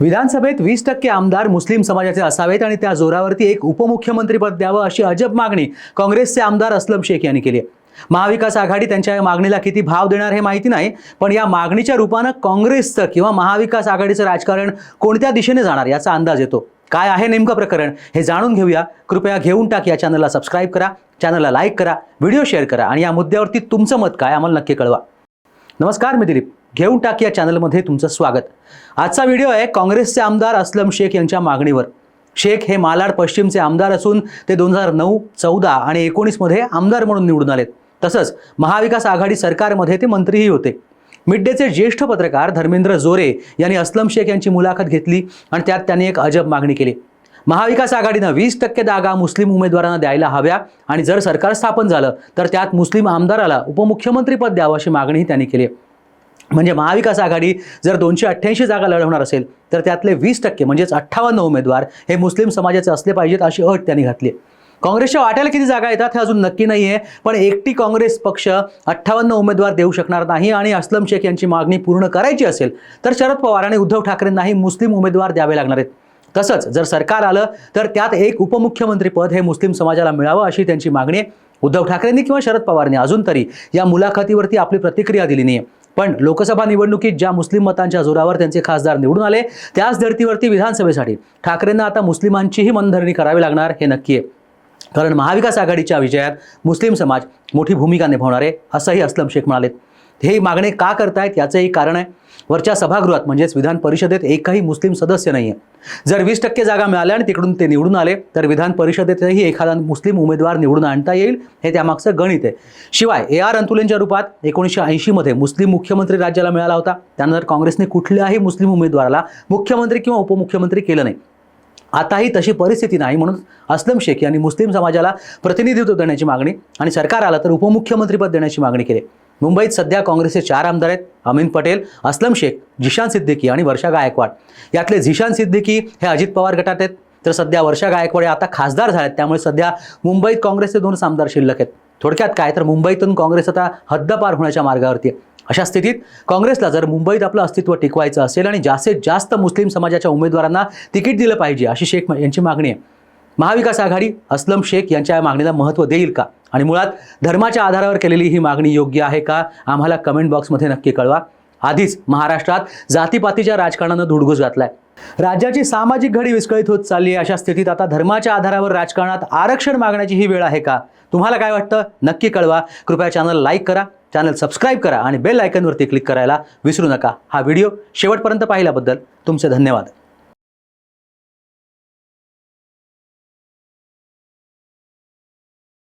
विधानसभेत वीस टक्के आमदार मुस्लिम समाजाचे असावेत आणि त्या जोरावरती एक उपमुख्यमंत्रीपद द्यावं अशी अजब मागणी काँग्रेसचे आमदार असलम शेख यांनी केली आहे. महाविकास आघाडी त्यांच्या या मागणीला किती भाव देणार हे माहिती नाही पण या मागणीच्या रूपानं काँग्रेसचं किंवा महाविकास आघाडीचं राजकारण कोणत्या दिशेने जाणार याचा अंदाज येतो. काय आहे नेमकं प्रकरण हे जाणून घेऊया. कृपया घेऊन टाक या चॅनलला सबस्क्राईब करा चॅनलला लाईक करा व्हिडिओ शेअर करा आणि या मुद्द्यावरती तुमचं मत काय आम्हाला नक्की कळवा. नमस्कार मी दिलीप. घेऊन टाक या चॅनलमध्ये तुमचं स्वागत. आजचा व्हिडिओ आहे काँग्रेसचे आमदार असलम शेख यांच्या मागणीवर. शेख हे मालाड पश्चिमचे आमदार असून ते दोन हजार नऊ चौदा आणि एकोणीसमध्ये आमदार म्हणून निवडून आलेत. तसंच महाविकास आघाडी सरकारमध्ये ते मंत्रीही होते. मिड डेचे ज्येष्ठ पत्रकार धर्मेंद्र जोरे यांनी असलम शेख यांची मुलाखत घेतली आणि त्यात त्यांनी एक अजब मागणी केली. महाविकास आघाडीनं वीस टक्के जागा मुस्लिम उमेदवारांना द्यायला हव्या आणि जर सरकार स्थापन झालं तर त्यात मुस्लिम आमदाराला उपमुख्यमंत्रीपद द्यावं अशी मागणीही त्यांनी केली आहे. म्हणजे महाविकास आघाडी जर दोनशे अठ्ठ्याऐंशी जागा लढवणार असेल तर त्यातले वीस टक्के म्हणजेच अठ्ठावन्न उमेदवार हे मुस्लिम समाजाचे असले पाहिजेत अशी अट त्यांनी घातली काँग्रेसच्या वाट्याला किती जागा येतात हे अजून नक्की नाही आहे पण एकटी काँग्रेस पक्ष अठ्ठावन्न उमेदवार देऊ शकणार नाही आणि असलम शेख यांची मागणी पूर्ण करायची असेल तर शरद पवार आणि उद्धव ठाकरेंनाही मुस्लिम उमेदवार द्यावे लागणार आहेत. तसंच जर सरकार आलं तर त्यात एक उपमुख्यमंत्रीपद हे मुस्लिम समाजाला मिळावं अशी त्यांची मागणी आहे. उद्धव ठाकरेंनी किंवा शरद पवारने अजून तरी या मुलाखतीवरती आपली प्रतिक्रिया दिली नाही पण लोकसभा निवडणुकीत ज्या मुस्लिम मतांच्या जोरावर त्यांचे खासदार निवडून आले त्याच धर्तीवरती विधानसभेसाठी ठाकरेंना आता मुस्लिमांचीही मनधरणी करावी लागणार हे नक्की आहे. कारण महाविकास आघाडीच्या विजयात मुस्लिम समाज मोठी भूमिका निभावणार आहे असंही असलम शेख म्हणाले हे मागणे का करतायत याचंही कारण आहे. वरच्या सभागृहात म्हणजेच विधान परिषदेत एकही मुस्लिम सदस्य नाही आहे जर वीस टक्के जागा मिळाल्या आणि तिकडून ते निवडून आले तर विधान परिषदेतही एखादा मुस्लिम उमेदवार निवडून आणता येईल हे त्यामागचं गणित आहे. शिवाय ए आर अंतुलेंच्या रूपात एकोणीसशे ऐंशीमध्ये मुस्लिम मुख्यमंत्री राज्याला मिळाला होता. त्यानंतर काँग्रेसने कुठल्याही मुस्लिम उमेदवाराला मुख्यमंत्री किंवा उपमुख्यमंत्री केलं नाही. आताही तशी परिस्थिती नाही म्हणून असलम शेख यांनी मुस्लिम समाजाला प्रतिनिधित्व देण्याची मागणी आणि सरकार आलं तर उपमुख्यमंत्रीपद देण्याची मागणी केली. मुंबईत सध्या काँग्रेसचे चार आमदार आहेत अमीन पटेल असलम शेख झिशान सिद्दीकी आणि वर्षा गायकवाड. यातले झिशान सिद्दीकी हे अजित पवार गटात आहेत तर सध्या वर्षा गायकवाड हे आता खासदार झाल्यात त्यामुळे सध्या मुंबईत काँग्रेसचे दोन आमदार शिल्लक आहेत. थोडक्यात काय तर मुंबईतून काँग्रेस आता हद्दपार होण्याच्या मार्गावरती आहे. अशा स्थितीत काँग्रेसला जर मुंबईत आपलं अस्तित्व टिकवायचं असेल आणि जास्तीत जास्त मुस्लिम समाजाच्या उमेदवारांना तिकीट दिलं पाहिजे अशी शेख यांची मागणी आहे. महाविकास आघाडी असलम शेख यांच्या या मागणीला महत्त्व देईल का? आणि मुळात धर्माच्या आधारावर केलेली ही मागणी योग्य आहे का? आम्हाला कमेंट बॉक्समध्ये नक्की कळवा. आधीच महाराष्ट्रात जातीपातीच्या राजकारणानं धुडगूस घातलाय. राज्याची सामाजिक घडी विस्कळीत होत चालली आहे अशा स्थितीत आता धर्माच्या आधारावर राजकारणात आरक्षण मागण्याची ही वेळ आहे का? तुम्हाला काय वाटतं? नक्की कळवा. कृपया चॅनल लाईक करा चॅनल सबस्क्राईब करा आणि बेल आयकनवरती क्लिक करायला विसरू नका. हा व्हिडिओ शेवटपर्यंत पाहिल्याबद्दल तुमचे धन्यवाद.